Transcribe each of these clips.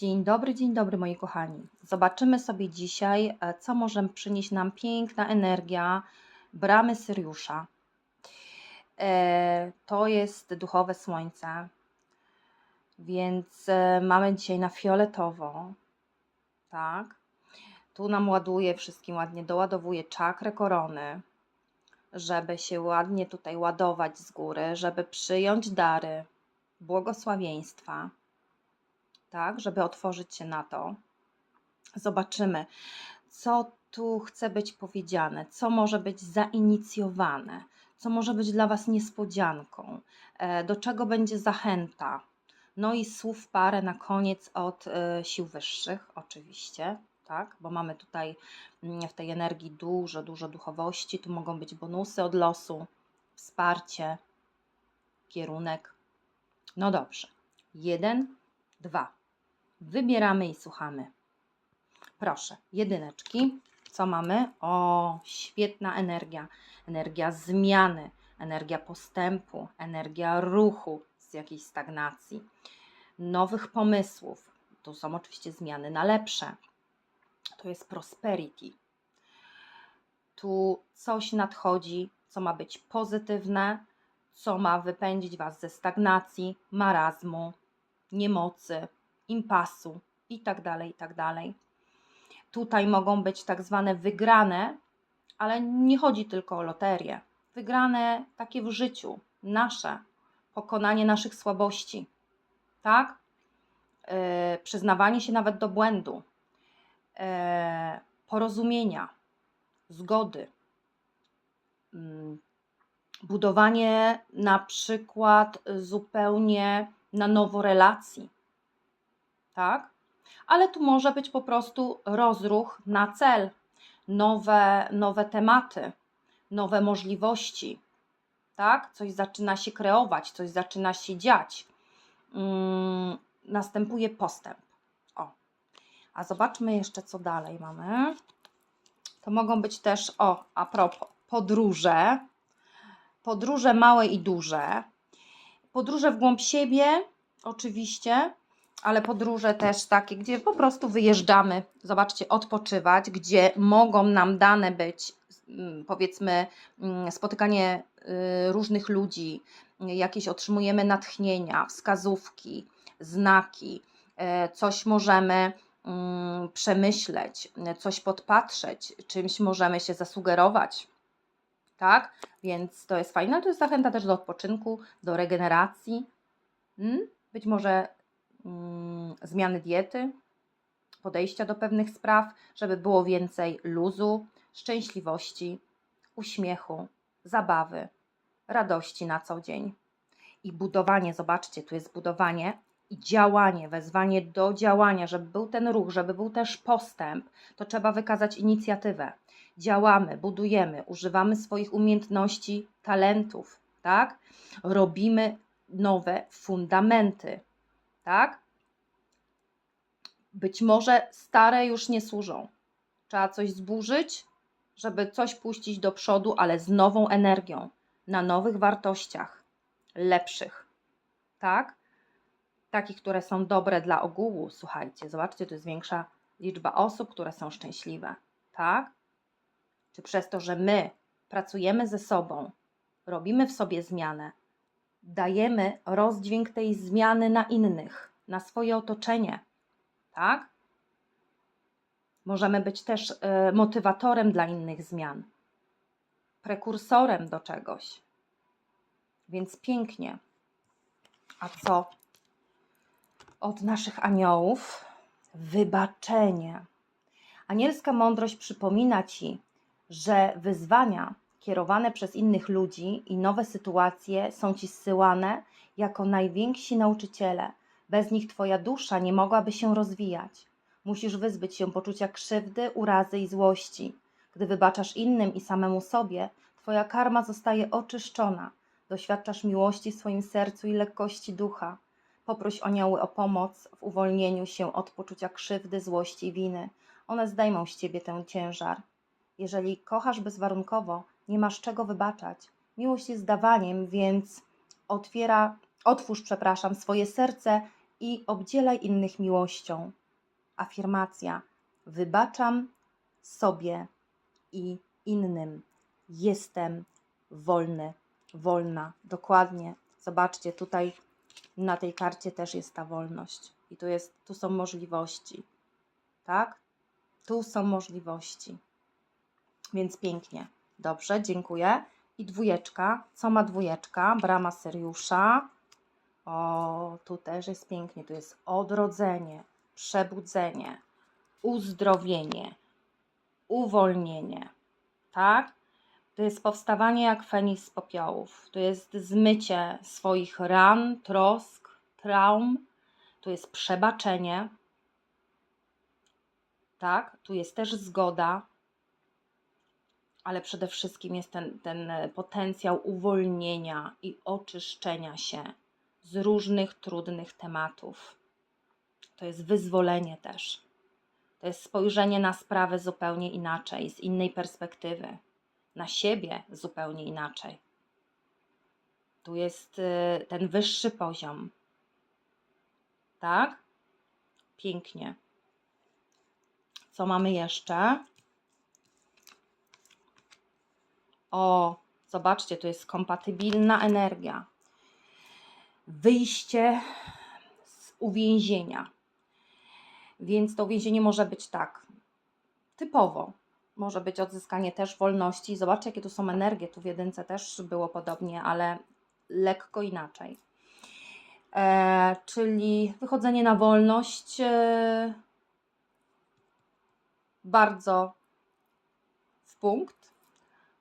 Dzień dobry, dzień dobry moi kochani. Zobaczymy sobie dzisiaj, e, co może przynieść nam piękna energia bramy Syriusza. E, To jest duchowe słońce, więc e, mamy dzisiaj na fioletowo, tak? Tu nam ładuje wszystkim ładnie, doładowuje czakrę korony, żeby się ładnie tutaj ładować z góry, żeby przyjąć dary, błogosławieństwa tak, żeby otworzyć się na to. Zobaczymy, co tu chce być powiedziane, co może być zainicjowane, co może być dla Was niespodzianką, e, do czego będzie zachęta. No i słów parę na koniec od e, sił wyższych, oczywiście, tak, bo mamy tutaj mm, w tej energii dużo, dużo duchowości. Tu mogą być bonusy od losu, wsparcie, kierunek. No dobrze. Jeden, dwa. Wybieramy i słuchamy. Proszę, jedyneczki. Co mamy? O, świetna energia. Energia zmiany, energia postępu, energia ruchu z jakiejś stagnacji, nowych pomysłów. Tu są oczywiście zmiany na lepsze. To jest prosperity. Tu coś nadchodzi, co ma być pozytywne, co ma wypędzić Was ze stagnacji, marazmu, niemocy, impasu i tak dalej, i tak dalej. Tutaj mogą być tak zwane wygrane, ale nie chodzi tylko o loterię. Wygrane takie w życiu, nasze, pokonanie naszych słabości, tak? Yy, przyznawanie się nawet do błędu, yy, porozumienia, zgody, yy, budowanie na przykład zupełnie na nowo relacji tak? Ale tu może być po prostu rozruch na cel, nowe, nowe tematy, nowe możliwości, tak? Coś zaczyna się kreować, coś zaczyna się dziać. Hmm, następuje postęp. O. A zobaczmy jeszcze, co dalej mamy. To mogą być też, o, a propos, podróże. Podróże małe i duże. Podróże w głąb siebie, oczywiście, ale podróże też takie, gdzie po prostu wyjeżdżamy, zobaczcie, odpoczywać, gdzie mogą nam dane być, mm, powiedzmy, mm, spotykanie y, różnych ludzi, jakieś otrzymujemy natchnienia, wskazówki, znaki, e, coś możemy mm, przemyśleć, coś podpatrzeć, czymś możemy się zasugerować. Tak? Więc to jest fajne. To jest zachęta też do odpoczynku, do regeneracji. Być może zmiany diety, podejścia do pewnych spraw, żeby było więcej luzu, szczęśliwości, uśmiechu, zabawy, radości na co dzień. I budowanie, zobaczcie, tu jest budowanie i działanie, wezwanie do działania, żeby był ten ruch, żeby był też postęp, to trzeba wykazać inicjatywę. Działamy, budujemy, używamy swoich umiejętności, talentów, tak? Robimy nowe fundamenty, tak? Być może stare już nie służą. Trzeba coś zburzyć, żeby coś puścić do przodu, ale z nową energią, na nowych wartościach, lepszych. Tak? Takich, które są dobre dla ogółu. Słuchajcie, zobaczcie, to jest większa liczba osób, które są szczęśliwe. Tak? Czy przez to, że my pracujemy ze sobą, robimy w sobie zmianę, dajemy rozdźwięk tej zmiany na innych, na swoje otoczenie, tak? Możemy być też y, motywatorem dla innych zmian, prekursorem do czegoś. Więc pięknie. A co od naszych aniołów? Wybaczenie. Anielska mądrość przypomina ci, że wyzwania kierowane przez innych ludzi i nowe sytuacje są ci zsyłane jako najwięksi nauczyciele. Bez nich twoja dusza nie mogłaby się rozwijać. Musisz wyzbyć się poczucia krzywdy, urazy i złości. Gdy wybaczasz innym i samemu sobie, twoja karma zostaje oczyszczona. Doświadczasz miłości w swoim sercu i lekkości ducha. Poproś anioły o pomoc w uwolnieniu się od poczucia krzywdy, złości i winy. One zdejmą z ciebie ten ciężar. Jeżeli kochasz bezwarunkowo, nie masz czego wybaczać. Miłość jest dawaniem, więc otwiera, otwórz, przepraszam, swoje serce i obdzielaj innych miłością. Afirmacja: wybaczam sobie i innym. Jestem wolny, wolna. Dokładnie. Zobaczcie, tutaj na tej karcie też jest ta wolność. I tu, jest, tu są możliwości. Tak? Tu są możliwości. Więc pięknie. Dobrze, dziękuję. I dwójeczka. Co ma dwójeczka? Brama Seriusza. O, tu też jest pięknie. Tu jest odrodzenie, przebudzenie, uzdrowienie, uwolnienie. Tak? To jest powstawanie jak Feniks z popiołów. To jest zmycie swoich ran, trosk, traum. Tu jest przebaczenie. Tak? Tu jest też zgoda, ale przede wszystkim jest ten, ten potencjał uwolnienia i oczyszczenia się z różnych trudnych tematów. To jest wyzwolenie też. To jest spojrzenie na sprawę zupełnie inaczej, z innej perspektywy, na siebie zupełnie inaczej. Tu jest y, ten wyższy poziom. Tak? Pięknie. Co mamy jeszcze? O, zobaczcie, tu jest kompatybilna energia. Wyjście z uwięzienia. Więc to uwięzienie może być tak, typowo. Może być odzyskanie też wolności. Zobaczcie, jakie tu są energie. Tu w jedynce też było podobnie, ale lekko inaczej. E, czyli wychodzenie na wolność e, bardzo w punkt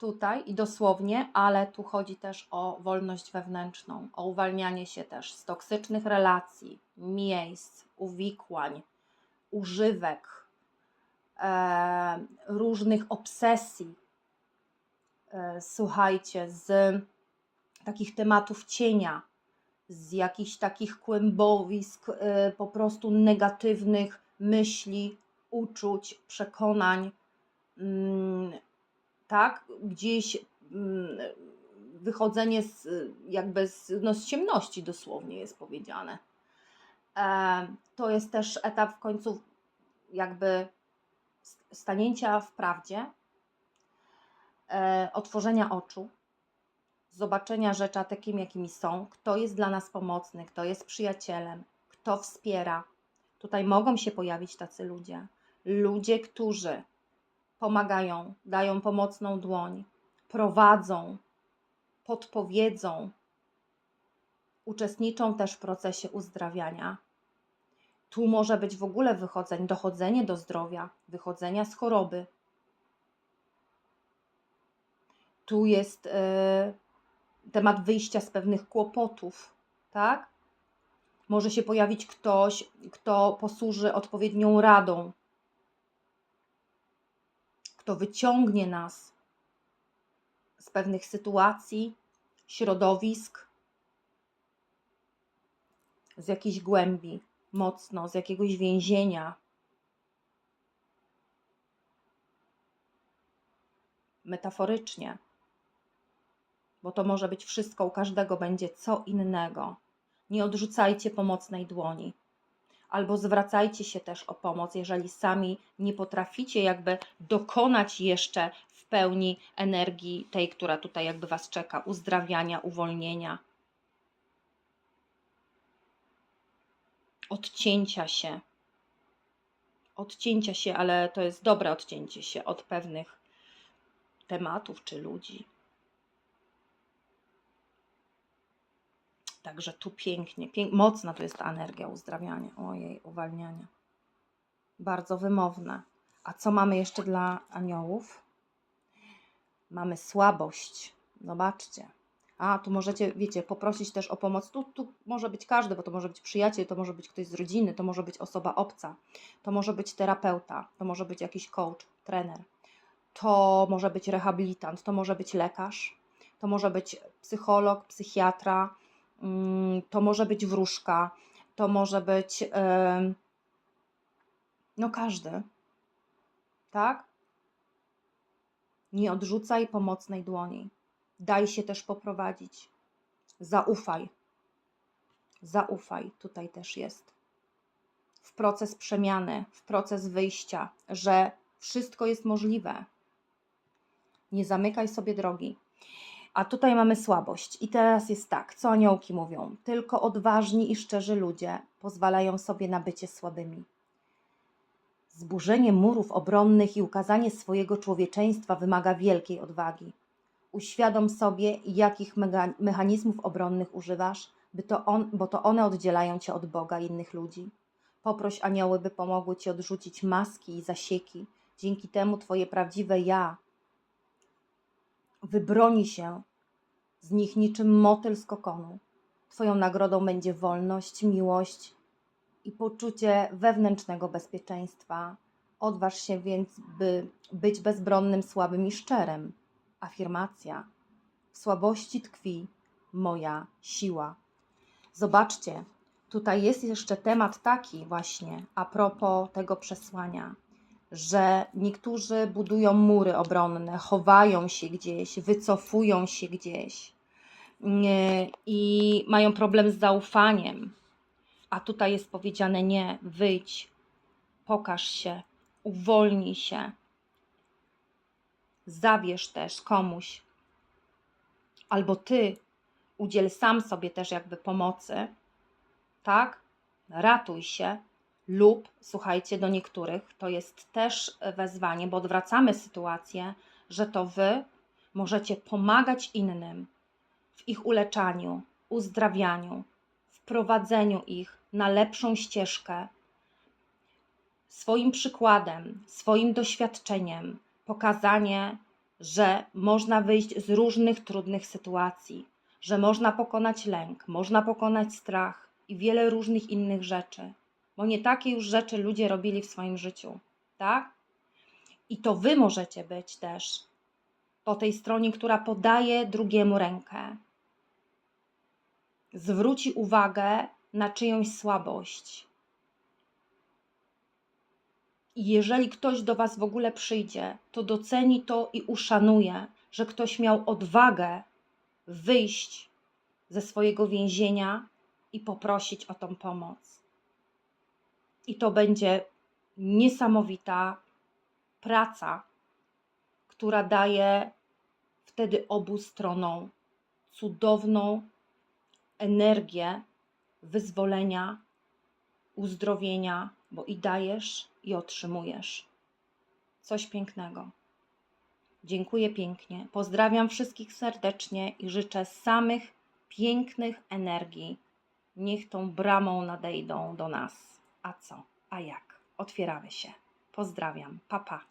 tutaj i dosłownie, ale tu chodzi też o wolność wewnętrzną, o uwalnianie się też z toksycznych relacji, miejsc, uwikłań, używek, e, różnych obsesji. E, słuchajcie, z takich tematów cienia, z jakichś takich kłębowisk, e, po prostu negatywnych myśli, uczuć, przekonań, mm, tak, gdzieś mm, wychodzenie z, jakby z, no, z ciemności dosłownie jest powiedziane. E, to jest też etap w końcu jakby stanięcia w prawdzie, e, otworzenia oczu, zobaczenia rzeczy takimi, jakimi są, kto jest dla nas pomocny, kto jest przyjacielem, kto wspiera. Tutaj mogą się pojawić tacy ludzie. Ludzie, którzy pomagają, dają pomocną dłoń, prowadzą, podpowiedzą, uczestniczą też w procesie uzdrawiania. Tu może być w ogóle wychodzenie, dochodzenie do zdrowia, wychodzenia z choroby. Tu jest y, temat wyjścia z pewnych kłopotów, tak? Może się pojawić ktoś, kto posłuży odpowiednią radą, kto wyciągnie nas z pewnych sytuacji, środowisk, z jakiejś głębi, mocno, z jakiegoś więzienia. Metaforycznie, bo to może być wszystko, u każdego będzie co innego. Nie odrzucajcie pomocnej dłoni albo zwracajcie się też o pomoc, jeżeli sami nie potraficie jakby dokonać jeszcze w pełni energii tej, która tutaj jakby Was czeka, uzdrawiania, uwolnienia, odcięcia się. Odcięcia się, ale to jest dobre odcięcie się od pewnych tematów czy ludzi. Także tu pięknie, pięk, mocna to jest ta energia uzdrawiania, ojej, uwalniania. Bardzo wymowne. A co mamy jeszcze dla aniołów? Mamy słabość. Zobaczcie. A, tu możecie, wiecie, poprosić też o pomoc. Tu, tu może być każdy, bo to może być przyjaciel, to może być ktoś z rodziny, to może być osoba obca, to może być terapeuta, to może być jakiś coach, trener, to może być rehabilitant, to może być lekarz, to może być psycholog, psychiatra, to może być wróżka, to może być no każdy, tak? Nie odrzucaj pomocnej dłoni. Daj się też poprowadzić. Zaufaj. Zaufaj, tutaj też jest. W proces przemiany, w proces wyjścia, że wszystko jest możliwe. Nie zamykaj sobie drogi. A tutaj mamy słabość. I teraz jest tak, co aniołki mówią? Tylko odważni i szczerzy ludzie pozwalają sobie na bycie słabymi. Zburzenie murów obronnych i ukazanie swojego człowieczeństwa wymaga wielkiej odwagi. Uświadom sobie, jakich mechanizmów obronnych używasz, by to on, bo to one oddzielają cię od Boga i innych ludzi. Poproś anioły, by pomogły ci odrzucić maski i zasieki. Dzięki temu twoje prawdziwe ja wybroni się z nich niczym motyl z kokonu. Twoją nagrodą będzie wolność, miłość i poczucie wewnętrznego bezpieczeństwa. Odważ się więc, by być bezbronnym, słabym i szczerym. Afirmacja. W słabości tkwi moja siła. Zobaczcie, tutaj jest jeszcze temat taki właśnie a propos tego przesłania, że niektórzy budują mury obronne, chowają się gdzieś, wycofują się gdzieś nie, i mają problem z zaufaniem. A tutaj jest powiedziane nie, wyjdź, pokaż się, uwolnij się. Zabierz też komuś, albo ty udziel sam sobie też jakby pomocy, tak? Ratuj się, lub słuchajcie, do niektórych to jest też wezwanie, bo odwracamy sytuację, że to wy możecie pomagać innym w ich uleczaniu, uzdrawianiu, wprowadzeniu ich na lepszą ścieżkę, swoim przykładem, swoim doświadczeniem, pokazanie, że można wyjść z różnych trudnych sytuacji, że można pokonać lęk, można pokonać strach i wiele różnych innych rzeczy, bo nie takie już rzeczy ludzie robili w swoim życiu, tak? I to wy możecie być też po tej stronie, która podaje drugiemu rękę. Zwróci uwagę na czyjąś słabość. I jeżeli ktoś do Was w ogóle przyjdzie, to doceni to i uszanuje, że ktoś miał odwagę wyjść ze swojego więzienia i poprosić o tą pomoc. I to będzie niesamowita praca, która daje wtedy obu stronom cudowną energię wyzwolenia, uzdrowienia, bo i dajesz, i otrzymujesz. Coś pięknego. Dziękuję pięknie. Pozdrawiam wszystkich serdecznie i życzę samych pięknych energii. Niech tą bramą nadejdą do nas. A co? A jak? Otwieramy się. Pozdrawiam. Papa. Pa.